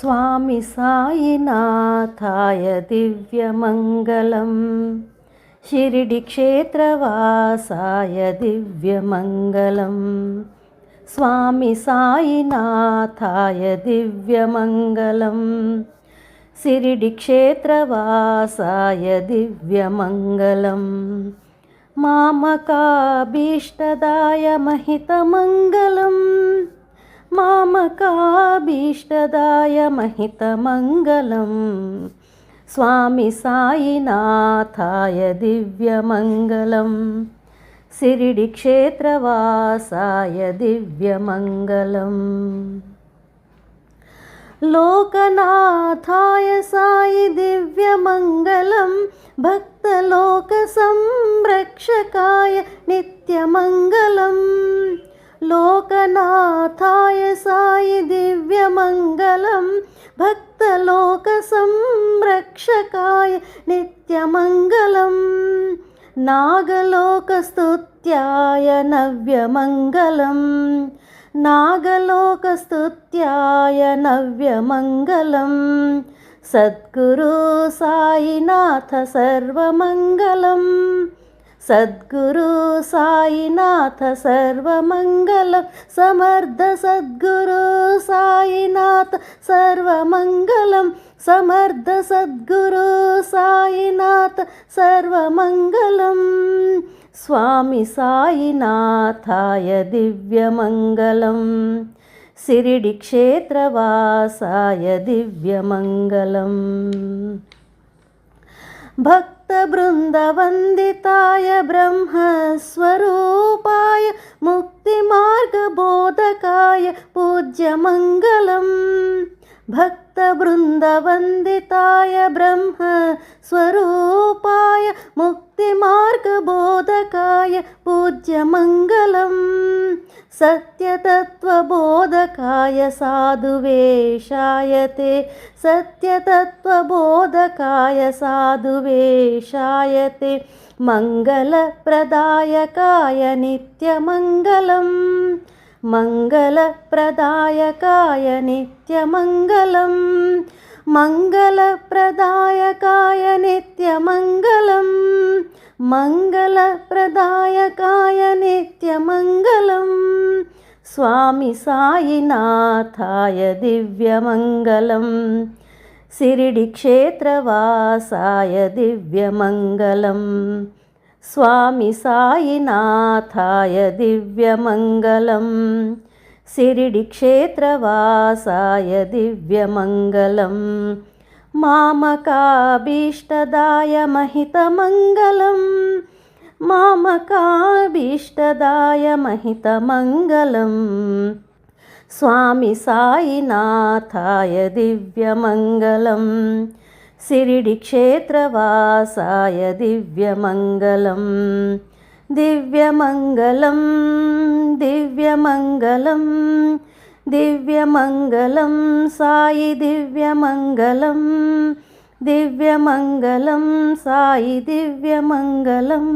స్వామి సాయినాథాయ దివ్యమంగళం. షిరిడి క్షేత్రవాసాయ దివ్యమంగళం. స్వామి సాయినాథాయ దివ్యమంగళం. సిరిడి క్షేత్రవాసాయ దివ్యమంగళం. మామకాభీష్టదాయ మహితమంగళం. మామకాభీష్టదాయ మహితమంగళం. స్వామి సాయినాథాయ దివ్యమంగళం. సిరిడి క్షేత్రవాసాయ దివ్యమంగళం. లోకనాథాయ సాయి దివ్యమంగళం. భక్తలోక సంరక్షకాయ నిత్యమంగళం. लोकनाथाय सायि दिव्यमङ्गलं भक्तलोकसंरक्षकाय नित्यमङ्गलं नागलोकस्तुत्याय नव्यमङ्गलं नागलोकस्तुत्याय नव्यमङ्गलं सद्गुरु साईनाथ सर्वमङ्गलम् सद्गुरु साईनाथ सर्वमङ्गलं समर्थ सद्गुरु साईनाथ सर्वमङ्गलं समर्थ सद्गुरु साईनाथ सर्वमङ्गलं स्वामि साईनाथाय दिव्यमङ्गलं सिरिडिक्षेत्रवासाय दिव्यमङ्गलम् भक्तबृन्दवन्दिताय ब्रह्मस्वरूपाय मुक्तिमार्गबोधकाय पूज्यमङ्गलम्। भक्तबृन्दवन्दिताय ब्रह्मस्वरूपाय मुक्तिमार्गबोधकाय पूज्यमङ्गलम् सत्यतत्त्वबोधकाय साधुवेशाय ते। सत्यतत्त्वबोधकाय साधुवेशाय ते। मङ्गलप्रदायकाय नित्यमङ्गलम्। मङ्गलप्रदायकाय नित्यमङ्गलम्। मङ्गलप्रदायकाय नित्यमङ्गलम् మంగళప్రదాయకాయ నిత్యమంగళం. స్వామి సాయినాథాయ దివ్యమంగళం. సిరిడి క్షేత్రవాసాయ దివ్యమంగళం. స్వామి సాయినాథాయ దివ్యమంగళం. సిరిడి క్షేత్రవాసాయ దివ్యమంగళం. मामकाभीष्टदाय महितमङ्गलं मामकाभीष्टदाय महितमङ्गलं स्वामि साईनाथाय दिव्यमङ्गलं सिरिडिक्षेत्रवासाय दिव्यमङ्गलं दिव्यमङ्गलं दिव्यमङ्गलम् దివ్యమంగళం సాయి దివ్యమంగళం దివ్యమంగళం సాయి దివ్యమంగళం.